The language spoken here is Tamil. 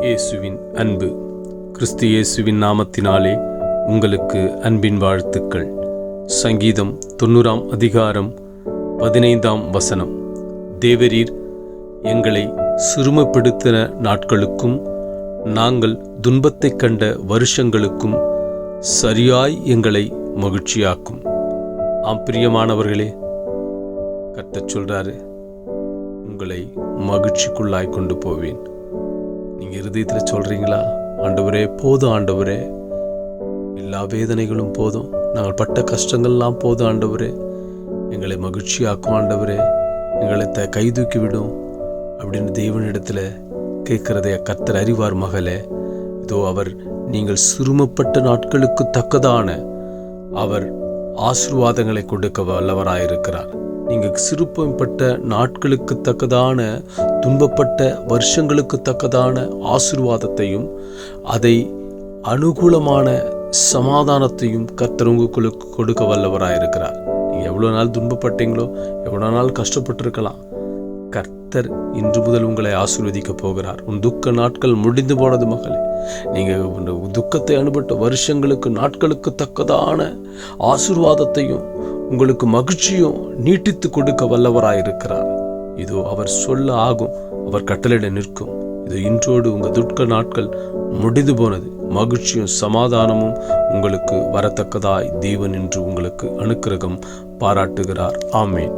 இயேசுவின் அன்பு. கிறிஸ்து இயேசுவின் நாமத்தினாலே உங்களுக்கு அன்பின் வாழ்த்துக்கள். சங்கீதம் தொண்ணூறாம் அதிகாரம் பதினைந்தாம் வசனம். தேவரீர் எங்களை சிறுமப்படுத்தின நாட்களுக்கும் நாங்கள் துன்பத்தைக் கண்ட வருஷங்களுக்கும் சரியாய் எங்களை மகிழ்ச்சியாக்கும். ஆம் பிரியமானவர்களே கத்தச் சொல்றாரு உங்களை மகிழ்ச்சிக்குள்ளாய் கொண்டு போவேன். நீங்க இருதயத்தில் சொல்றீங்களா? ஆண்டவரே போதும் ஆண்டவரே. எல்லா வேதனைகளும் போதும். நாங்கள் பட்ட கஷ்டங்கள்லாம் போதும் ஆண்டவரே. எங்களை மகிழ்ச்சியாக்கும் ஆண்டவரே. எங்களை த கைதூக்கி விடும் அப்படின்னு தேவனிடத்துல கேட்குறதைய கர்த்தர் அறிவார் மகளே. இதோ அவர் நீங்கள் சிறுமப்பட்ட நாட்களுக்கு தக்கதான அவர் ஆசீர்வாதங்களை கொடுக்க வல்லவராயிருக்கிறார். நீங்கள் சிறுப்பப்பட்ட நாட்களுக்கு தக்கதான துன்பப்பட்ட வருஷங்களுக்கு தக்கதான ஆசிர்வாதத்தையும் அதை அனுகூலமான சமாதானத்தையும் கர்த்தர் உங்களுக்கு கொடுக்க வல்லவராயிருக்கிறார் நீங்கள் எவ்வளோ நாள் துன்பப்பட்டீங்களோ எவ்வளோ நாள் கஷ்டப்பட்டிருக்கலாம் கர்த்தர் இன்று முதல் உங்களை ஆசிர்வதிக்கப் போகிறார். உன் துக்க நாட்கள் முடிந்து போனது மகளே. நீங்கள் துக்கத்தை அனுபவித்த வருஷங்களுக்கு நாட்களுக்கு தக்கதான ஆசிர்வாதத்தையும் உங்களுக்கு மகிழ்ச்சியும் நீட்டித்து கொடுக்க வல்லவராயிருக்கிறார் இதோ அவர் சொல்ல ஆகும். அவர் கட்டளையிட நிற்கும். இது இன்றோடு உங்க துட்க நாட்கள் முடிந்து போனது. மகிழ்ச்சியும் சமாதானமும் உங்களுக்கு வரத்தக்கதாய். தேவன் என்று உங்களுக்கு அனுக்கிரகம் பாராட்டுகிறார். ஆமேன்.